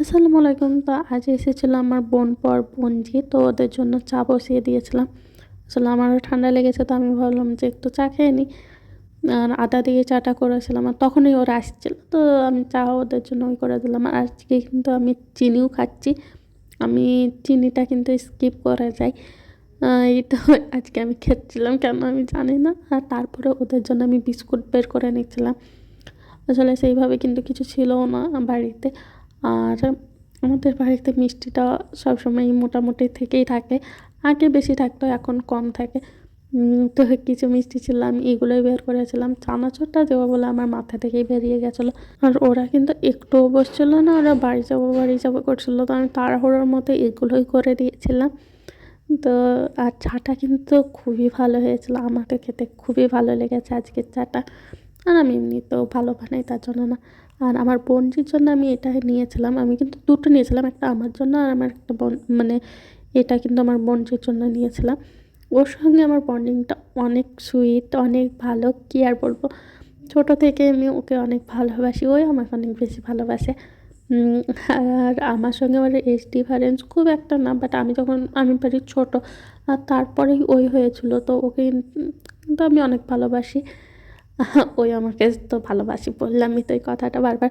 আসসালামু আলাইকুম। তো আজ এসেছিল আমার বোন পর বোনজি তো ওদের জন্য চা বসিয়ে দিয়েছিলাম। আসলে আমারও ঠান্ডা লেগেছে, তো আমি ভাবলাম যে একটু চা খেয়ে নিই আর আদা দিয়ে চাটা করেছিলাম আর তখনই ওরা আসছিল। তো আমি চা ওদের জন্য ওই করে দিলাম। আর আজকে কিন্তু আমি চিনিও খাচ্ছি। আমি চিনিটা কিন্তু স্কিপ করা যায়। এটা আজকে আমি খেচ্ছিলাম কেন আমি জানি না। আর তারপরে ওদের জন্য আমি বিস্কুট বের করে নিচ্ছিলাম। আসলে সেইভাবে কিন্তু কিছু ছিলও না বাড়িতে। আর আমাদের বাড়িতে মিষ্টিটা সবসময় মোটামুটি থেকেই থাকে। আগে বেশি থাকতো, এখন কম থাকে। তো কিছু মিষ্টি ছিল, আমি এগুলোই বের করেছিলাম। চানাচুরটা দেবো বলে আমার মাথা থেকেই বেরিয়ে গেছিল। আর ওরা কিন্তু একটুও বসছিলো না, ওরা বাড়ি যাব বাড়ি যাব করছিল। তো আমি তাড়াহুড়োর মতো এগুলোই করে দিয়েছিলাম। তো, আর চাটা কিন্তু খুবই ভালো হয়েছিল। আমাকে খেতে খুবই ভালো লেগেছে আজকের চাটা। আর আমি এমনিতেও ভালো বানাই, তার জন্য না। আর আমার বোনজির জন্য আমি এটা নিয়েছিলাম, আমি কিন্তু দুটো নিয়েছিলাম, একটা আমার জন্য আর আমার একটা বোন মানে এটা কিন্তু আমার বোনজির জন্য নিয়েছিলাম। ওর সঙ্গে আমার বন্ডিংটা অনেক সুইট অনেক ভালো, কী আর বলব? ছোটো থেকে আমি ওকে অনেক ভালোবাসি ওই আমাকে অনেক বেশি ভালোবাসে। আর আমার সঙ্গে আমার এজ ডিফারেন্স খুব একটা না বাট আমি যখন, আমি বাড়ি ছোটো, আর তারপরেই ওই হয়েছিল, তো ওকে কিন্তু আমি অনেক ভালোবাসি। ওই আমাকে তো ভালোবাসি বললামই তো এই কথাটা বারবার।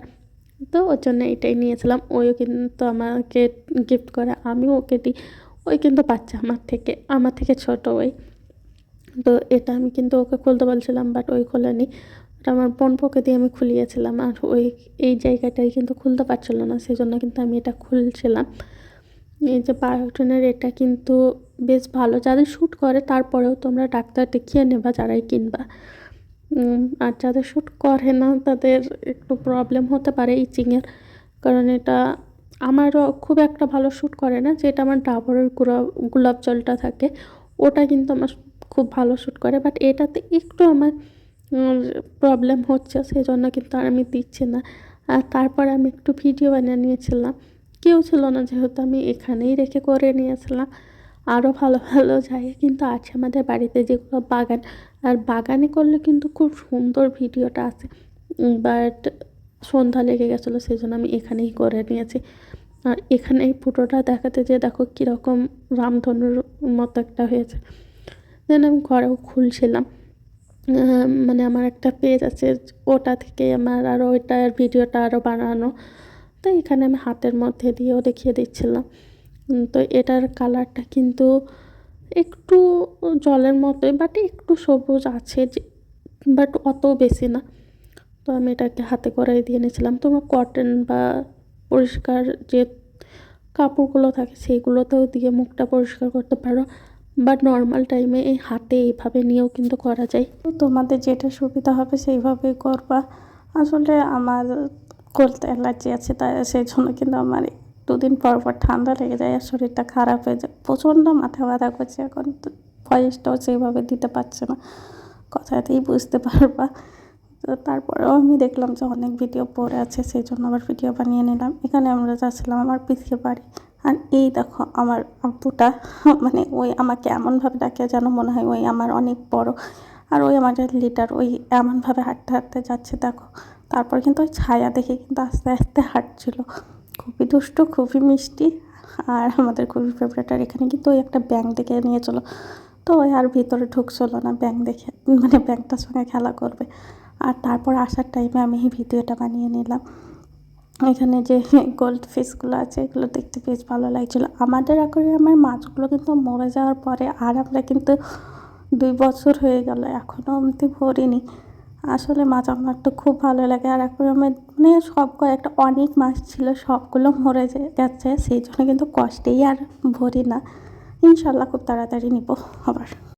তো ওর জন্য এটাই নিয়েছিলাম। ওইও কিন্তু আমাকে গিফট করে, আমিও ওকে দিই। ওই কিন্তু বাচ্চা আমার থেকে আমার থেকে ছোট ওই। তো এটা আমি কিন্তু ওকে খুলতে বলছিলাম বাট ওই খোলেনি। ওটা আমার বোন পোকে দিয়ে আমি খুলিয়েছিলাম, আর ওই, এই জায়গাটাই কিন্তু খুলতে পারছিল না সেই জন্য কিন্তু আমি এটা খুলছিলাম। এই যে বায়োটনের এটা কিন্তু বেশ ভালো। যাদের শ্যুট করে, তারপরেও তোমরা ডাক্তার দেখিয়ে নেবা, যারাই কিনবা। আর যাদের শ্যুট করে না, তাদের একটু প্রবলেম হতে পারে ইচিংয়ের কারণ এটা আমারও খুব একটা ভালো শ্যুট করে না, যেটা আমার ডাবরের গোলাপ গোলাপ জলটা থাকে, ওটা কিন্তু আমার খুব ভালো শ্যুট করে। বাট এটাতে একটু আমার প্রবলেম হচ্ছে সেই জন্য কিন্তু আর আমি দিচ্ছি না। আর তারপরে আমি একটু ভিডিও বানিয়ে নিয়েছিলাম। কেউ ছিল না, যেহেতু আমি এখানেই রেখে করে নিয়েছিলাম। আরও ভালো ভালো জায়গা কিন্তু আছে আমাদের বাড়িতে, যেগুলো বাগান। আর বাগানে করলে কিন্তু খুব সুন্দর ভিডিওটা আসে বাট সন্ধ্যা লেগে গেছিল সেই জন্য আমি এখানেই করে নিয়েছি। আর এখানে এই ফুটোটা দেখাতে যে দেখো কীরকম রামধনুর মতো একটা হয়েছে। দেন আমি ঘরেও খুলছিলাম। মানে আমার একটা পেজ আছে, ওটা থেকে আমার আরও ওইটার ভিডিওটা আরও বানানো। তো এখানে আমি হাতের মধ্যে দিয়েও দেখিয়ে দিচ্ছিলাম। তো এটার কালারটা কিন্তু একটু জলের মতোই বাট একটু সবুজ আছে যে বাট অত বেশি না। তো আমি এটাকে হাতে করাই দিয়ে নিয়েছিলাম তোমরা কটন বা পরিষ্কার যে কাপড়গুলো থাকে, সেইগুলোতেও দিয়ে মুখটা পরিষ্কার করতে পারো। বা নর্মাল টাইমে এই হাতে এইভাবে নিয়েও কিন্তু করা যায়। তোমাদের যেটা সুবিধা হবে, সেইভাবেই করবা। আসলে আমার করতে অ্যালার্জি আছে, তাই সেই জন্য কিন্তু আমার দুদিন পর পর ঠান্ডা লেগে যায় আর শরীরটা খারাপ হয়ে যায়। প্রচণ্ড মাথা ব্যথা করছে এখন। ভয়েসটাও সেইভাবে দিতে পারছে না। কথাতেই বুঝতে পারবা। তো তারপরেও আমি দেখলাম যে অনেক ভিডিও পড়ে আছে, সেই জন্য আবার ভিডিও বানিয়ে নিলাম। এখানে আমরা যাচ্ছিলাম আমার পিছিয়ে বাড়ি। আর এই দেখো আমার আব্বুটা মানে ওই আমাকে এমনভাবে ডাকে যেন মনে হয় ওই আমার অনেক বড়। আর ওই আমার লিটার ওই এমনভাবে হাঁটতে হাঁটতে যাচ্ছে, দেখো। তারপর কিন্তু ওই ছায়া দেখে কিন্তু আস্তে আস্তে হাঁটছিল। খুবই দুষ্টু, খুবই মিষ্টি। আর আমাদের খুবই ফেভারেট আর এখানে কিন্তু ওই একটা ব্যাংক দেখে নিয়ে চলো। তো ওই আর ভিতরে ঢুকছিল না ব্যাংক দেখে মানে ব্যাংকটার সঙ্গে খেলা করবে। আর তারপর আসার টাইমে আমি এই ভিডিওটা বানিয়ে নিলাম। এখানে যে গোল্ড ফিশগুলো আছে, এগুলো দেখতে বেশ ভালো লাগছিল। আমাদের আমার মাছগুলো কিন্তু মরে যাওয়ার পরে আর আমরা কিন্তু দুই বছর হয়ে গেল এখনও অবধি ভরিনি। আসলে মাছ আমার তো খুব ভালো লাগে। আর অ্যাকুরিয়ামের মানে সব কয়েকটা অনেক মাছ ছিল, সবগুলো মরে যাচ্ছে সেই জন্য কিন্তু কষ্টেই আর ভরি না। ইনশাল্লাহ খুব তাড়াতাড়ি নিব আবার।